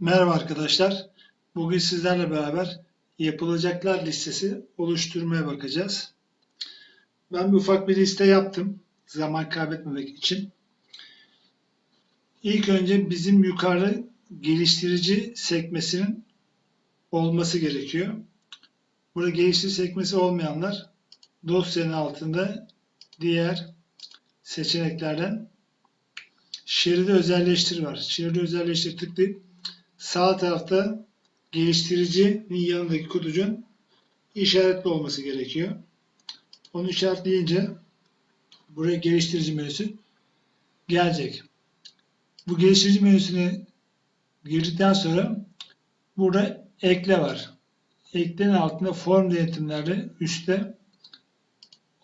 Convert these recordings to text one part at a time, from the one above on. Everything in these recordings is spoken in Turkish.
Merhaba arkadaşlar. Bugün sizlerle beraber yapılacaklar listesi oluşturmaya bakacağız. Ben bir ufak bir liste yaptım zaman kaybetmemek için. İlk önce bizim yukarı geliştirici sekmesinin olması gerekiyor. Burada geliştirici sekmesi olmayanlar dosyanın altında diğer seçeneklerden şeridi özelleştir var. Şeridi özelleştir tıklayıp sağ tarafta geliştiricinin yanındaki kutucuğun işaretli olması gerekiyor. Onu işaretleyince buraya geliştirici menüsü gelecek. Bu geliştirici menüsüne girdikten sonra burada ekle var. Eklenin altında form denetimleri üstte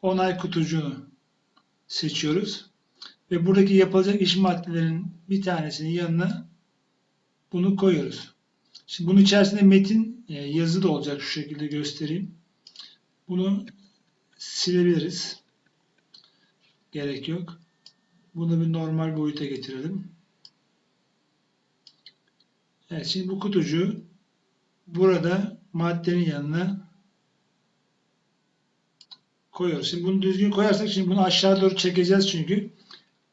onay kutucuğunu seçiyoruz. Ve buradaki yapılacak iş maddelerinin bir tanesinin yanına bunu koyuyoruz. Şimdi bunun içerisinde metin e, yazı da olacak şu şekilde göstereyim. Bunu silebiliriz. Gerek yok. Bunu bir normal boyuta getirelim. Evet şimdi bu kutucuğu burada maddenin yanına koyuyoruz. Şimdi bunu düzgün koyarsak şimdi bunu aşağı doğru çekeceğiz çünkü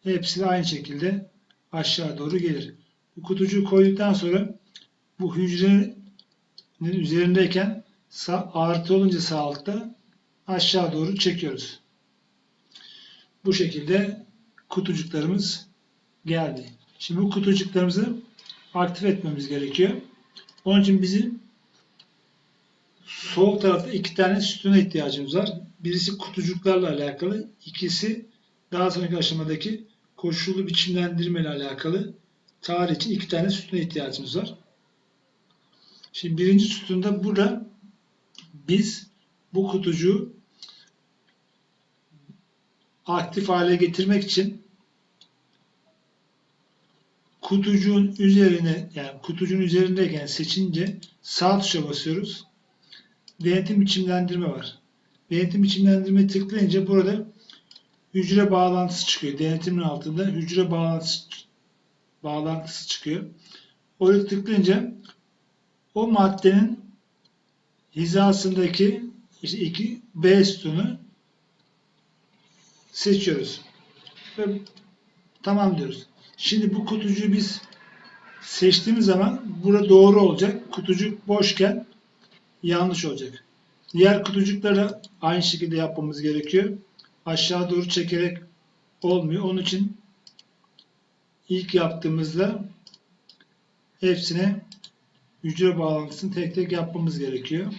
hepsi de aynı şekilde aşağı doğru gelir. Bu kutucuğu koyduktan sonra bu hücrenin üzerindeyken sağ, artı olunca sağ altta aşağı doğru çekiyoruz. Bu şekilde kutucuklarımız geldi. Şimdi bu kutucuklarımızı aktif etmemiz gerekiyor. Onun için bizim sol tarafta iki tane sütuna ihtiyacımız var. Birisi kutucuklarla alakalı, ikisi daha sonraki aşamadaki koşullu biçimlendirme ile alakalı tarih iki tane sütuna ihtiyacımız var. Şimdi birinci sütunda burada biz bu kutucuğu aktif hale getirmek için kutucuğun üzerine yani kutucuğun üzerindeyken seçince sağ tuşa basıyoruz. Denetim biçimlendirme var. Denetim biçimlendirme tıklayınca burada hücre bağlantısı çıkıyor. Denetimin altında hücre bağlantısı bağlantısı çıkıyor. Oraya tıklayınca o maddenin hizasındaki işte iki B sütunu seçiyoruz. Ve tamam diyoruz. Şimdi bu kutucuğu biz seçtiğimiz zaman burada doğru olacak. Kutucuk boşken yanlış olacak. Diğer kutucukları aynı şekilde yapmamız gerekiyor. Aşağı doğru çekerek olmuyor. Onun için ilk yaptığımızda hepsine hücre bağlantısını tek tek yapmamız gerekiyor.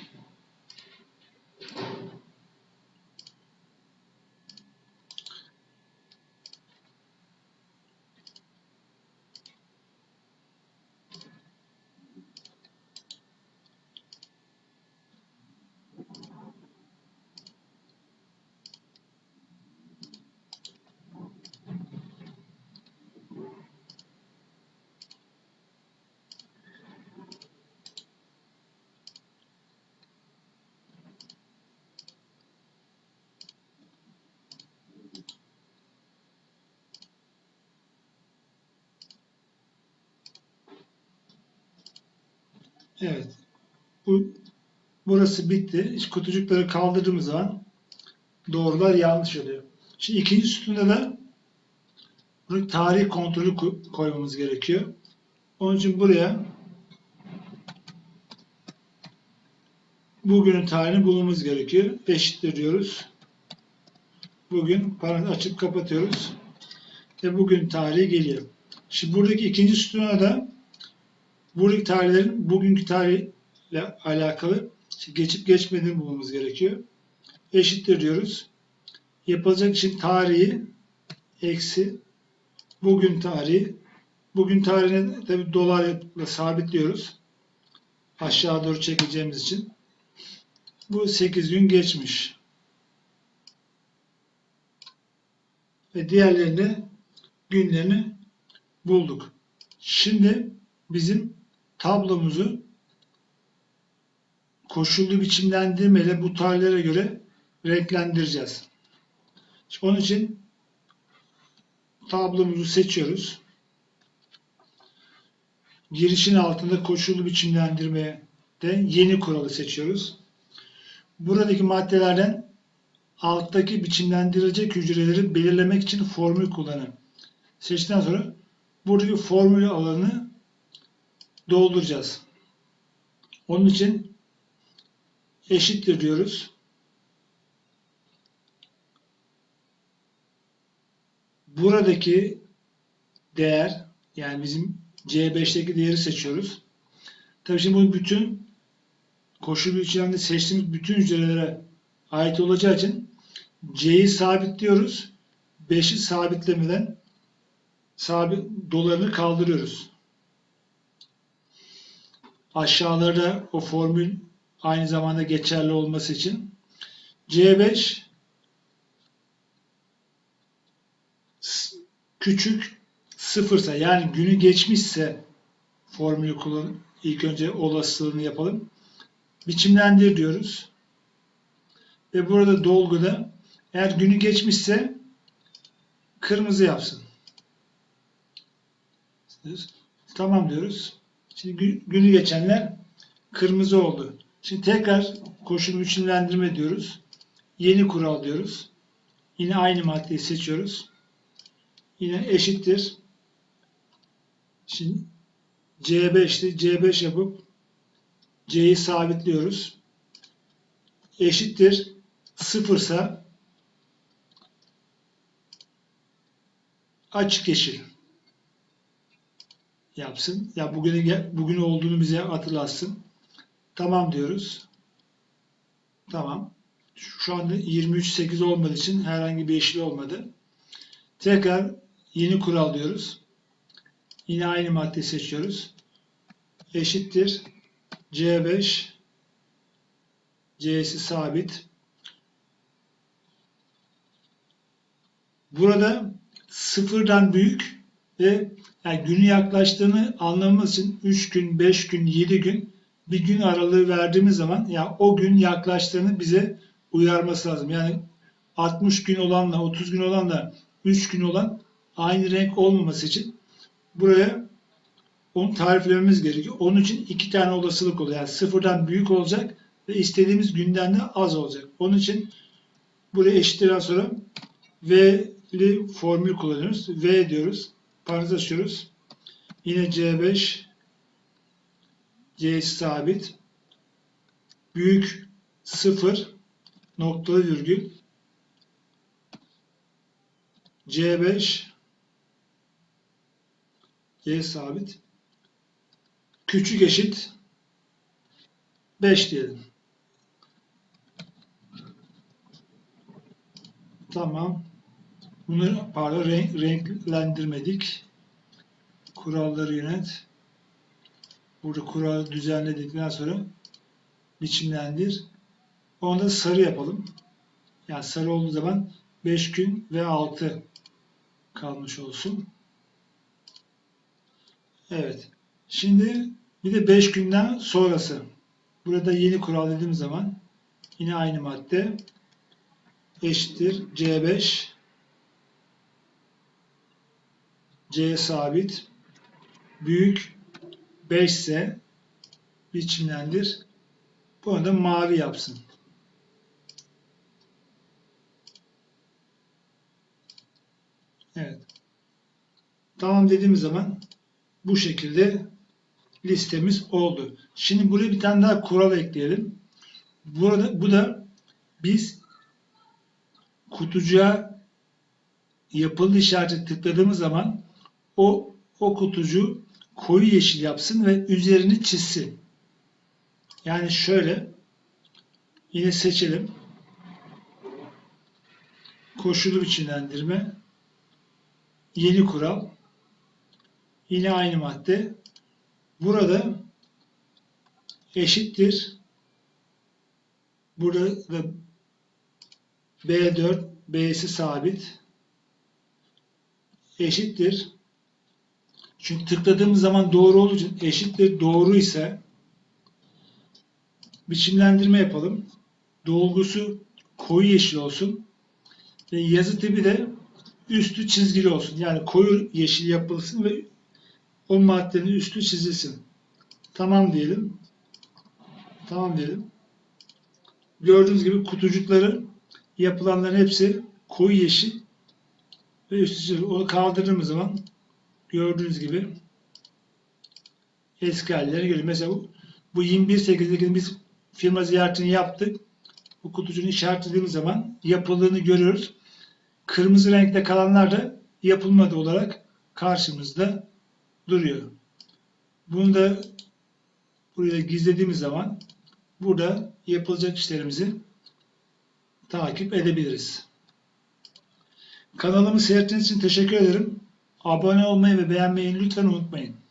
Evet. Bu burası bitti. İşte kutucukları kaldırdığımız zaman doğrular yanlış oluyor. Şimdi ikinci sütunda da tarih kontrolü ko- koymamız gerekiyor. Onun için buraya bugünün tarihini bulmamız gerekiyor. Eşittir diyoruz. Bugün parantez açıp kapatıyoruz. Ve bugün tarihi geliyor. Şimdi buradaki ikinci sütuna da buradaki tarihlerin bugünkü tarihle alakalı geçip geçmediğini bulmamız gerekiyor. Eşittir diyoruz. Yapılacak işin tarihi eksi bugün tarihi. Bugün tarihini tabi dolarla sabitliyoruz. Aşağı doğru çekeceğimiz için. Bu 8 gün geçmiş. Ve diğerlerinde günlerini bulduk. Şimdi bizim tablomuzu koşullu biçimlendirmeyle bu tarihlere göre renklendireceğiz. Şimdi onun için tablomuzu seçiyoruz. girişin altında koşullu biçimlendirmede yeni kuralı seçiyoruz. Buradaki maddelerden alttaki biçimlendirilecek hücreleri belirlemek için formül kullanın. Seçtikten sonra buradaki formül alanı dolduracağız. Onun için eşittir diyoruz. Buradaki değer yani bizim C5'teki değeri seçiyoruz. Tabii şimdi bu bütün koşul içerisinde seçtiğimiz bütün hücrelere ait olacağı için C'yi sabitliyoruz. 5'i sabitlemeden sabit dolarını kaldırıyoruz. Aşağılarda o formül aynı zamanda geçerli olması için C5 s- küçük sıfırsa yani günü geçmişse formülü kullan ilk önce olasılığını yapalım. Biçimlendir diyoruz. Ve burada dolguda eğer günü geçmişse kırmızı yapsın. Tamam diyoruz. Şimdi gü- günü geçenler kırmızı oldu. Şimdi tekrar koşul biçimlendirme diyoruz. Yeni kural diyoruz. Yine aynı maddeyi seçiyoruz. Yine eşittir. Şimdi C5'ti. C5 yapıp C'yi sabitliyoruz. Eşittir. Sıfırsa açık yeşil yapsın. Ya bugüne gel- bugün olduğunu bize hatırlatsın. Tamam diyoruz. Tamam. Şu anda 23.8 olmadığı için herhangi bir yeşil olmadı. Tekrar yeni kural diyoruz. Yine aynı maddeyi seçiyoruz. Eşittir. C5 C'si sabit. Burada sıfırdan büyük ve yani günü yaklaştığını anlamamız için 3 gün, 5 gün, 7 gün bir gün aralığı verdiğimiz zaman ya o gün yaklaştığını bize uyarması lazım. Yani 60 gün olanla 30 gün olanla 3 gün olan aynı renk olmaması için buraya onu tariflememiz gerekiyor. Onun için iki tane olasılık oluyor. Yani sıfırdan büyük olacak ve istediğimiz günden de az olacak. Onun için buraya eşittirden sonra V'li formül kullanıyoruz. V diyoruz. Parantez. Yine C5 C sabit büyük 0 noktalı virgül C5 C sabit küçük eşit 5 diyelim. Tamam. Bunu pardon renk, renklendirmedik. Kuralları yönet. Burada kuralı düzenledikten sonra biçimlendir. Onu da sarı yapalım. Yani sarı olduğu zaman 5 gün ve 6 kalmış olsun. Evet. Şimdi bir de 5 günden sonrası. Burada yeni kural dediğim zaman yine aynı madde eşittir C5 C sabit büyük 5 ise biçimlendir. Bunu da mavi yapsın. Evet. Tamam dediğimiz zaman bu şekilde listemiz oldu. Şimdi buraya bir tane daha kural ekleyelim. Burada bu da biz kutucuğa yapıldı işareti tıkladığımız zaman o o kutucu koyu yeşil yapsın ve üzerini çizsin. Yani şöyle yine seçelim. Koşulu biçimlendirme yeni kural yine aynı madde burada eşittir burada da B4 B'si sabit eşittir çünkü tıkladığımız zaman doğru için eşittir doğru ise biçimlendirme yapalım. Dolgusu koyu yeşil olsun. Ve yazı tipi de üstü çizgili olsun. Yani koyu yeşil yapılsın ve o maddenin üstü çizilsin. Tamam diyelim. Tamam diyelim. Gördüğünüz gibi kutucukları yapılanların hepsi koyu yeşil ve üstü çizili. Onu kaldırdığımız zaman gördüğünüz gibi eski hallerini görüyoruz. Mesela bu, bu 21.8'deki biz firma ziyaretini yaptık. Bu kutucuğunu işaretlediğimiz zaman yapıldığını görüyoruz. Kırmızı renkte kalanlar da yapılmadı olarak karşımızda duruyor. Bunu da buraya gizlediğimiz zaman burada yapılacak işlerimizi takip edebiliriz. Kanalımı seyrettiğiniz için teşekkür ederim. Abone olmayı ve beğenmeyi lütfen unutmayın.